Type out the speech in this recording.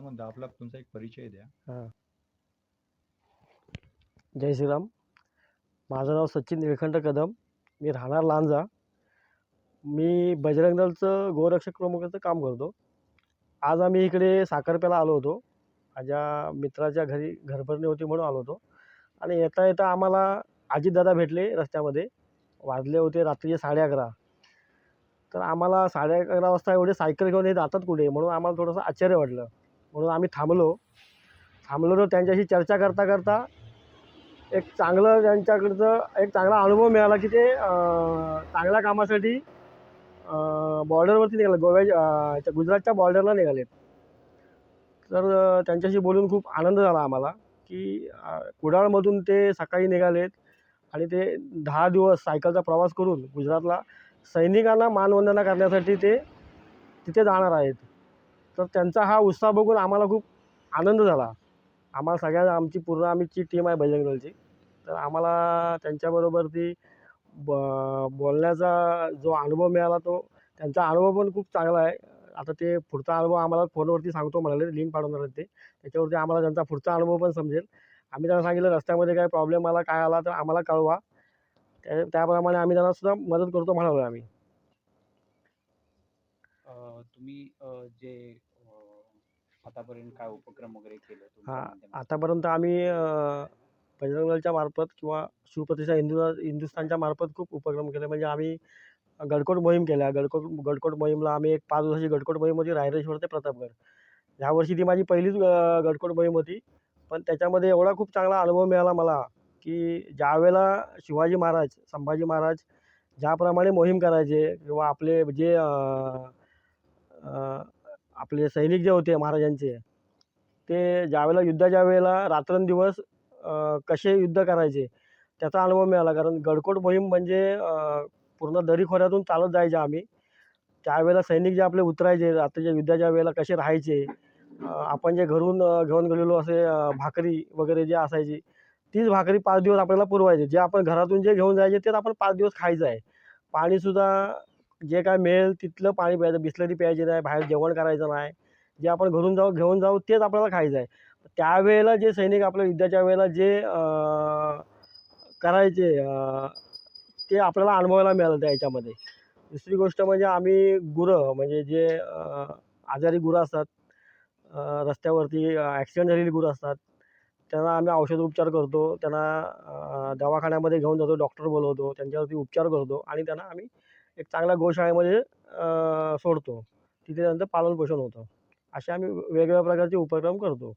म्हणतो आपला तुमचा एक परिचय द्या. हां. जय श्रीराम. माझं नाव सचिन निळखंड कदम. मी राहणार लांजा. मी बजरंग दलचं गोरक्षक प्रमुखाचं काम करतो. आज आम्ही इकडे साखरप्याला आलो होतो. माझ्या मित्राच्या घरी घरभरणी होती म्हणून आलो होतो. आणि येता येता आम्हाला आजीदादा भेटले रस्त्यामध्ये. वाजले होते रात्रीचे साडे अकरा. तर आम्हाला साडे अकरा वाजता एवढे सायकल घेऊन हे जातात कुठे? म्हणून आम्हाला थोडंसं आश्चर्य वाटलं. म्हणून आम्ही थांबलो. थांबलो तर त्यांच्याशी चर्चा करता करता एक चांगलं त्यांच्याकडचं एक चांगला अनुभव मिळाला की ते चांगल्या कामासाठी बॉर्डरवरती निघाले. गोव्याच्या त्या गुजरातच्या बॉर्डरला निघाले. तर त्यांच्याशी बोलून खूप आनंद झाला आम्हाला की कुडाळमधून ते सकाळी निघालेत आणि ते दहा दिवस सायकलचा प्रवास करून गुजरातला सैनिकांना मानवंदना करण्यासाठी ते तिथे जाणार आहेत. तर त्यांचा हा उत्साह बघून आम्हाला खूप आनंद झाला. आम्हाला सगळ्यांना आमची पूर्ण आमची टीम आहे बजरंग दलची. तर आम्हाला त्यांच्याबरोबर ती ब बोलण्याचा जो अनुभव मिळाला तो त्यांचा अनुभव पण खूप चांगला आहे. आता ते पुढचा अनुभव आम्हाला फोनवरती सांगतो म्हणाले लिंक पाठवणार ते. त्याच्यावरती आम्हाला त्यांचा पुढचा अनुभव पण समजेल. आम्ही त्यांना सांगितलं रस्त्यामध्ये काय प्रॉब्लेम आला काय आला तर आम्हाला कळवा. त्या त्याप्रमाणे आम्ही त्यांना सुद्धा मदत करतो म्हणालो आम्ही. तुम्ही अ, जे अ, आतापर्यंत काय उपक्रम वगैरे केले तुमच्या हां माध्यमातून? आतापर्यंत आम्ही अं, बजरंग दलच्या मार्फत किंवा शिवप्रतिष्ठा हिंदू हिंदुस्थानच्या मार्फत खूप उपक्रम केले. म्हणजे आम्ही गडकोट मोहीम केल्या. गडकोट गडकोट मोहीमला आम्ही एक पाच दिवसाची गडकोट मोहीम होती रायरेश्वर ते प्रतापगड. यावर्षी ती माझी पहिलीच अं, गडकोट मोहीम होती. पण त्याच्यामध्ये एवढा खूप चांगला अनुभव मिळाला मला की ज्यावेळेला शिवाजी महाराज संभाजी महाराज ज्याप्रमाणे मोहीम करायचे किंवा आपले जे अं, आपले सैनिक जे होते महाराजांचे ते ज्यावेळेला युद्धाच्या वेळेला रात्रंदिवस कसे युद्ध करायचे त्याचा अनुभव मिळाला. कारण गडकोट मोहीम म्हणजे पूर्ण दरीखोऱ्यातून चालत जायचे आम्ही. त्यावेळेला सैनिक जे आपले उतरायचे रात्रीच्या युद्धाच्या वेळेला कसे राहायचे आपण जे घरून घेऊन गेलेलो असे भाकरी वगैरे जे असायची तीच भाकरी पाच दिवस आपल्याला पुरवायची. जे आपण घरातून जे घेऊन जायचे तेच आपण पाच दिवस खायचं आहे. पाणीसुद्धा जे काय मिळेल तिथलं पाणी प्यायचं बिसलरी प्यायची नाही बाहेर जेवण करायचं नाही. जे आपण घरून जाऊ घेऊन जाऊ तेच आपल्याला खायचं आहे. त्यावेळेला जे सैनिक आपल्या युद्धाच्या वेळेला जे करायचे ते आपल्याला अनुभवायला मिळालं त्या याच्यामध्ये. दुसरी गोष्ट म्हणजे आम्ही गुरं म्हणजे जे आजारी गुरं असतात रस्त्यावरती ॲक्सिडेंट झालेली गुरं असतात त्यांना आम्ही औषधोपचार करतो. त्यांना दवाखान्यामध्ये घेऊन जातो डॉक्टर बोलवतो त्यांच्यावरती उपचार करतो आणि त्यांना आम्ही एक चांगल्या गोशाळेमध्ये सोडतो. तिथे त्यांचं पालनपोषण होतं. असे आम्ही वेगवेगळ्या प्रकारचे उपक्रम करतो.